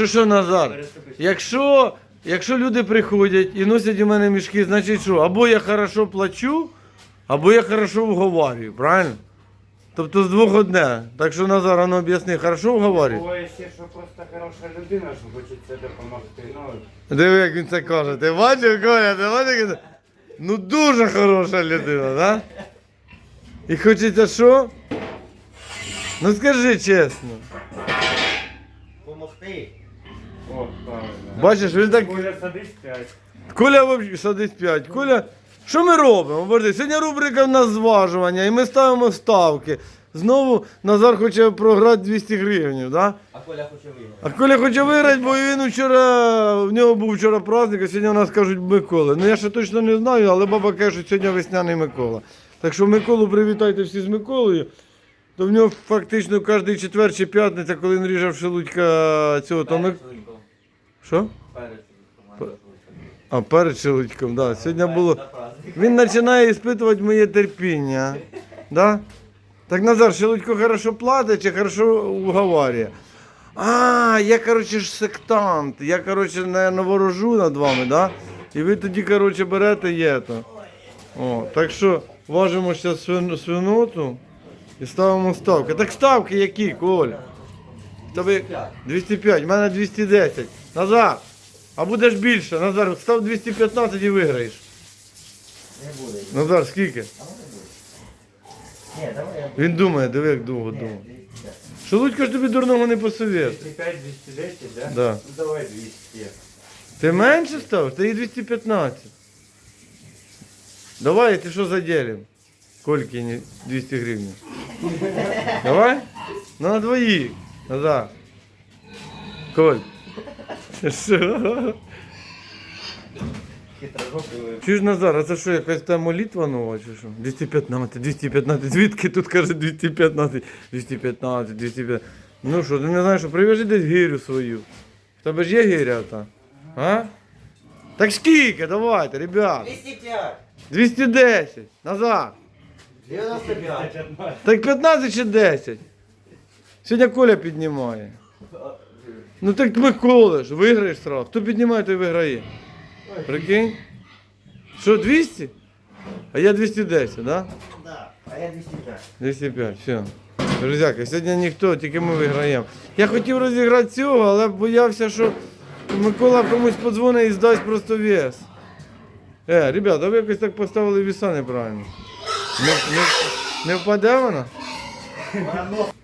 Якщо що, Назар, якщо, якщо люди приходять і носять у мене мішки, значить що? Або я хорошо плачу, або я хорошо вговорюю, правильно? Тобто з двох одне. Так що Назар, ну об'ясни, хорошо вговорюю? Буває ще, що просто хороша людина, що хочеться допомогти. Ну, Диви, як він це каже. Ти бачив, Коля, ти бачив, як. Ну дуже хороша людина, да? І хочеться що? Ну скажи чесно. Помогти. Бачиш, він так. Коля садись п'ять. Коля взагалі садить 5. Коля, що ми робимо? Борди? Сьогодні рубрика в нас зважування, і ми ставимо ставки. Знову Назар хоче програти 200 гривень, да? А Коля хоче виграти. А Коля хоче виграти, бо він вчора, в нього був вчора праздник, а сьогодні у нас кажуть Микола. Ну я ще точно не знаю, але баба каже, що сьогодні весняний Микола. Так що Миколу привітайте всі з Миколою. То в нього фактично кожний четвер чи п'ятниця, коли він ріжав шелудька цього, то ми... Чоловіком. Що? Перед чоловіком. А перед шелудьком, да. Сьогодні було. Він починає іспитувати моє терпіння. Да? Так Назар, Шелудько хорошо платить чи хорошо уговарює? А, я, коротше, ж сектант. Я, коротше, наверное, ворожу над вами, да? І ви тоді, коротше, берете є то. О, так що важимо зараз свин, свиноту і ставимо ставки. Так ставки які, Коля? Тобі 205, в мене 210. Назар, а будеш більше, Назар, став 215 і виграєш. Не буде. Назар, скільки? А може буде? Ні, давай я Він думає, диви, як довго Ні, думає. дивіться. Шелудько ж тобі дурного не посовєтує. 205, 210, да? Да. Ну давай 200. Ти менше став? Ти і 215. Давай, ти що заділим? Кольки не 200 гривень. Давай? Ну на двоїх. Назад. Коль. Що? Хитрожопий. Чуєш Назар, а це що, якась там молитва нова чи що? 215, 215, звідки тут каже 215, 215, 215. Ну що, ти не знаєш, що прив'яжи десь гирю свою. В тебе ж є гиря та? А? Так скільки, давайте, ребят. 205. 210, назад. 95. Так 15 чи 10? Сьогодні Коля піднімає. Ну так Микола ж, виграєш сразу. Хто піднімає, той виграє. Прикинь? Що, 200? А я 210, так? Да? Да. А я 205. 205, все. Друзяки, сьогодні ніхто, тільки ми виграємо. Я хотів розіграти цього, але боявся, що Микола комусь подзвонить і здасть просто вес. Е, ребята, ви якось так поставили віса неправильно. Не, не, не впаде вона?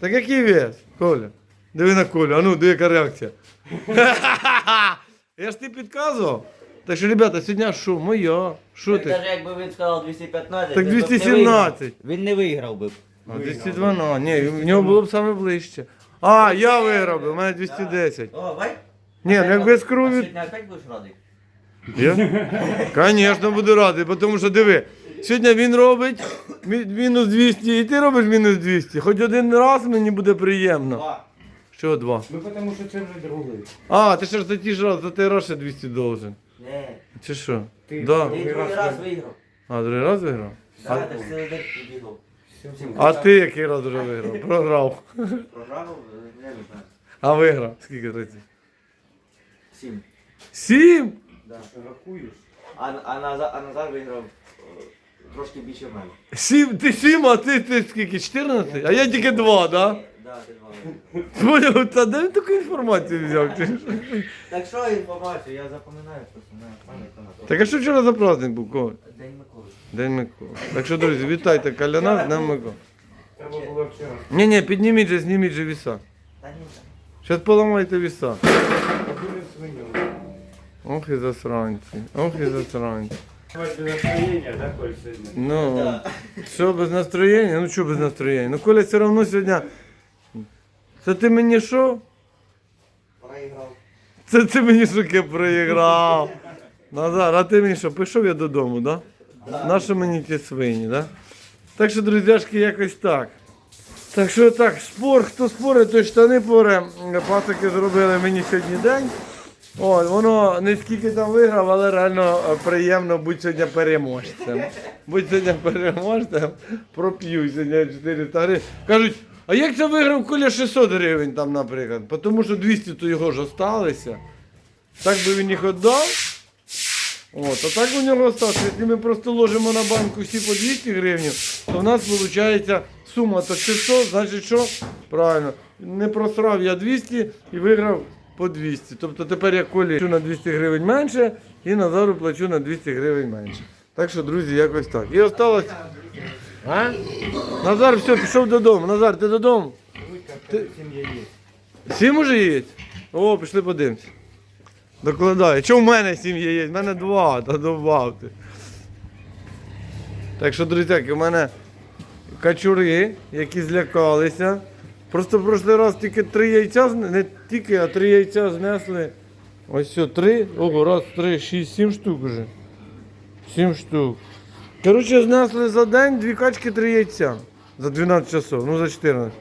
Так який вес, Коля? Диви на Колю, а ну, диви яка реакція. Я ж ти підказував. Так що, ребята, сьогодні що, моя? Що ти? Навіть якби він сказав 215, Так він б не 217. виграв. Він не виграв би. А 212, ні, в нього було б саме ближче. А, я виграв, би, у мене 210. О, бай. Ні, ну якби з А кров'ю. сьогодні опять будеш радий? Я? Звісно, буду радий, бо тому що диви, сьогодні він робить мі- мінус 200, і ти робиш мінус 200. Хоч один раз мені буде приємно. Два. Що два? Ну тому що це вже другий. А, ти ще ж за ті ж раз, за той раз ще 200 должен. Ні. Чи що? Ти- Да. Ти Другий раз раз виграв. А, другий раз виграв? Да, ти ж цілий день бігав. А ти який раз вже виграв? Програв. Програв, не знаю. А виграв. Скільки 30? Сім. Сім? Да. Рахуєш? А, а, Назар, а Назар виграв е, трошки більше в мене. Сім, ти сім, а ти, ти скільки? 14? А я тільки два, да? Да, два. Поняв, та де він таку інформацію взяв? Чи що? Так що інформацію, я запам'ятаю просто на пам'ять на Так а що вчора за праздник був? День Миколи. День Миколи. Так що, друзі, вітайте Каляна з Днем Миколи. Треба було вчора. Ні, ні, підніміть же, зніміть же віса. Та ні, Зараз поламайте віса. Свиню. Ох і засранці, ох і засранці. Давай без настроєння, да, Коль, сьогодні? Ну, що без настроєння? Ну що без настроєння? Ну Коля все одно сьогодні. Це ти мені що? проіграв. Це ти мені суки проіграв. Назар, а ти мені що, пішов я додому, да? Нащо мені ті свині, да? Так що, друзяшки, якось так. Так що так, спор, хто спорить, той штани поре. Пасики зробили мені сьогодні день. О, воно не скільки там виграв, але реально приємно бути сьогодні переможцем. Будь сьогодні переможцем, проп'ю сьогодні 400 гривень. Кажуть, А як це виграв Коля 600 гривень там, наприклад? Тому що 200 то його ж осталися. Так би він їх віддав. От, а так у нього осталось. Якщо ми просто ложимо на банку всі по 200 гривень, то в нас виходить сума то 600, значить що? Правильно. Не просрав я 200 і виграв по 200. Тобто тепер я колі плачу на 200 гривень менше і Назару плачу на 200 гривень менше. Так що, друзі, якось так. І осталось. А? Назар, все, пішов додому. Назар, ти додому? Ти- Сім. Уже є? О, пішли подивимось. Докладаю. Чого в мене сім є? В мене два, та добавте. Так що, друзяки, у мене качури, які злякалися. Просто в прошлий раз тільки три яйця, не тільки, а три яйця знесли. Ось все, три. Ого, раз, три, шість, сім штук уже. Сім штук. Коротше, знесли за день дві качки, три яйця. За 12 часов, ну за 14.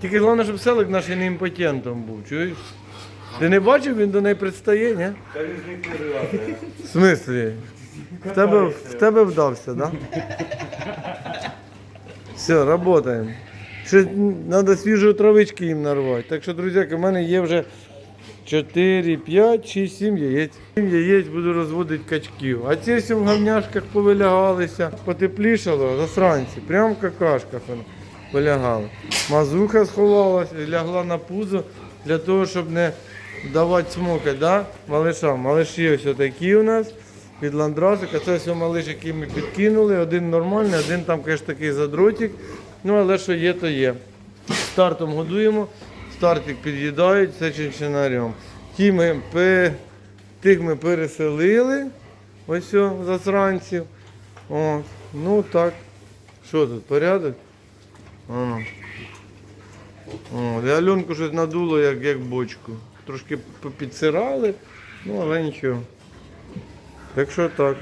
Тільки головне, щоб селик наш не імпотентом був, чуєш? Ти не бачив, він до неї предстає, ні? Та він з них не. В смислі? В тебе, в тебе вдався, да? Все, работаємо. Ще треба свіжої травички їм нарвати. Так що, друзяки, в мене є вже 4, 5, 6, 7 яєць. 7 яєць буду розводити качків. А ці всі в гавняшках повилягалися. Потеплішало, засранці. Прямо в какашках воно вилягало. Мазуха сховалася, лягла на пузо для того, щоб не давати смоки, да? малишам. Малиші ось такі у нас. Від ландрасика. Це все малиш, який ми підкинули. Один нормальний, один там, конечно, такий задротик. Ну, але що є, то є. Стартом годуємо, стартик під'їдають, це чинчинарем. Ті ми, тих ми переселили. Ось засранців. От. Ну так. Що тут, порядок? О, і Альонку щось надуло, як, як бочку. Трошки попідсирали, ну але нічого. Так що так.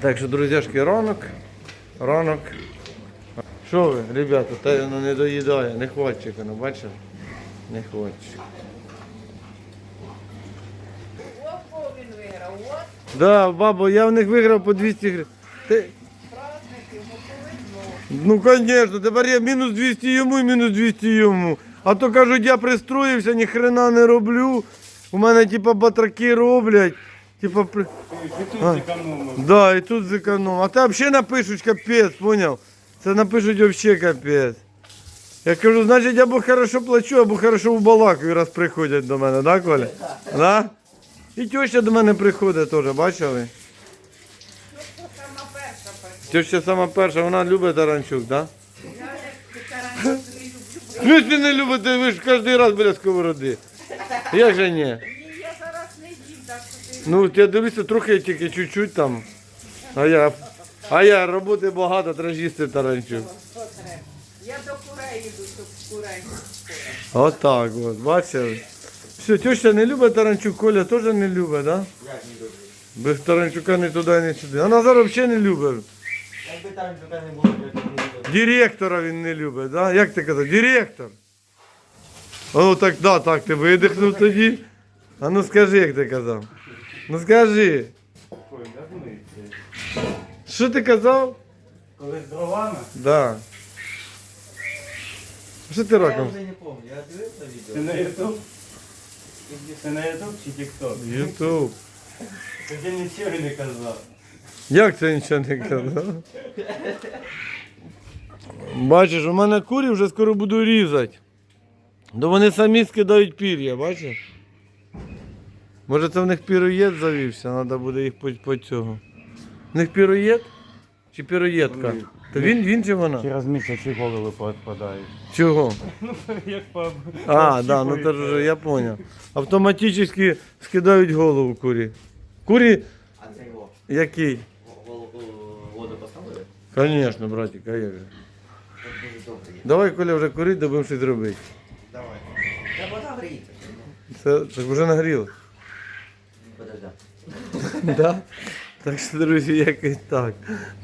Так що, друзяшки, ранок. Ранок. Що ви, ребята, та воно не доїдає, не хватчик, воно, бачив? Не хватчик. Опо він виграв. От Да, бабо, я в них виграв по 200 гривень. Ти... праздник йому повезло. Ну, звісно, тепер я мінус 200 йому і мінус 200 йому. А то кажуть, я пристроївся, ні хрена не роблю. У мене типа батраки роблять. Типа, при... Ти тут А. зекономив. Да, і тут зеконом. А ти взагалі напишуть капець, поняв? Це напишуть взагалі капець. Я кажу, значить, або хорошо плачу, або хорошо убалакаю, раз приходять до мене, да, Коля? Да? І теща до мене приходить теж, бачили? Ну, сама перша перша. Теща сама перша, вона любить таранчук, да? Я як таранчук не люблю. В не любите, ви ж кожен раз біля сковороди. Як же ні? Я зараз не їм, так Ну, я дивлюся, трохи тільки чуть-чуть там. А я, а я роботи багато, треба їсти таранчук. що треба. Я до курей йду, щоб курей. Отак от, бачили? Все, теща не любить таранчук, Коля теж не любить, да? Як не люблю. Без таранчука ні туди, ні сюди. А Назар взагалі не любить. Якби там жука не було, я б не люблю. Директора він не любить, да? Як ти казав? Директор. О, так, да, так, ти видихнув тоді. А ну скажи, як ти казав. Ну скажи. Що ти казав? Коли з дровами, Да. Що ти Я раком? вже не пам'ятаю, я дивився це відео. на Ютуб? Це на Ютуб чи Тікток? Ютуб. Ти нічого не казав. Як це нічого не казав? Бачиш, у мене курі вже скоро буду різати. То вони самі скидають пір'я, бачиш? Може це в них піроєд завівся, треба буде їх по, по цього. В них піроєд? Чи піроєдка? Вони- То він, він чи вона? Через місяць і голови відпадають. Чого? Ну, як по... А, да, ну то ж я понял. Автоматично скидають голову курі. Курі А це його. який? Воду поставили? Звісно, братик, а як же? Це дуже добре є. Давай, Коля, вже курить, да будемо щось робити. Давай. Та вода гріється. Це так вже нагріло. Подожди. Да? Так що, друзі, якось так.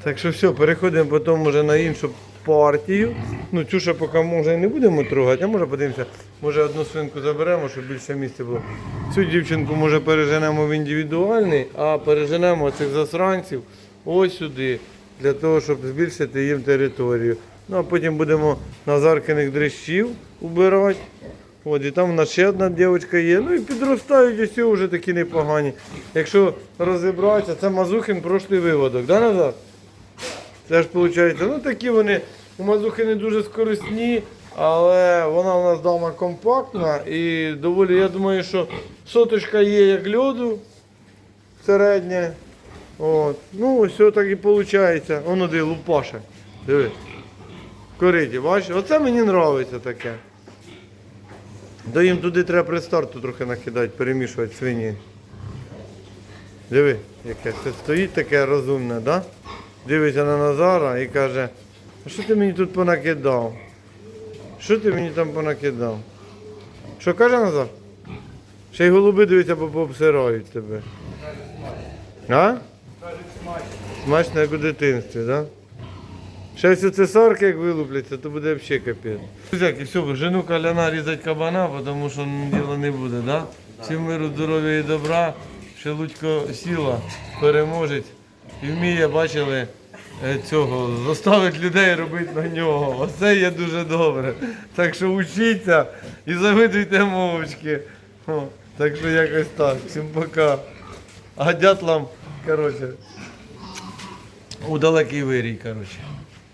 Так що все, переходимо потім вже на іншу партію. Ну, цю ще поки може і не будемо трогати, а може подивимося, може одну свинку заберемо, щоб більше місця було. Цю дівчинку може переженемо в індивідуальний, а переженемо цих засранців ось сюди, для того, щоб збільшити їм територію. Ну, а потім будемо Назаркиних дрищів убирати. От, і там у нас ще одна дівчинка є. Ну і підростають усі вже такі непогані. Якщо розібратися, це Мазухин прошлий виводок, да, Назар? Це ж виходить, ну такі вони у Мазухи не дуже скорисні, але вона у нас дома компактна і доволі, я думаю, що соточка є як льоду середня. От. Ну, ось так і виходить. Воно де лупаше. Диви. В кориті, бачиш? Оце мені подобається таке. Да їм туди треба при старту трохи накидати, перемішувати свині. Диви, яке це стоїть таке розумне, да? Дивиться на Назара і каже, а що ти мені тут понакидав? Що ти мені там понакидав? Що каже Назар? Ще й голуби дивиться, бо пообсирають тебе. А? Смачно, як у дитинстві, так? Да? Ще ось оце сарки, як вилупляться, то буде взагалі капець. Друзяки, все, жену каляна різати кабана, тому що ну, діла не буде, да? Всім миру, здоров'я і добра. Шелудько сіла, переможець. І вміє, бачили, е, цього, заставить людей робити на нього. Оце є дуже добре. Так що учіться і завидуйте мовчки. О, так що якось так. Всім пока. А дятлам, коротше, у далекий вирій, коротше.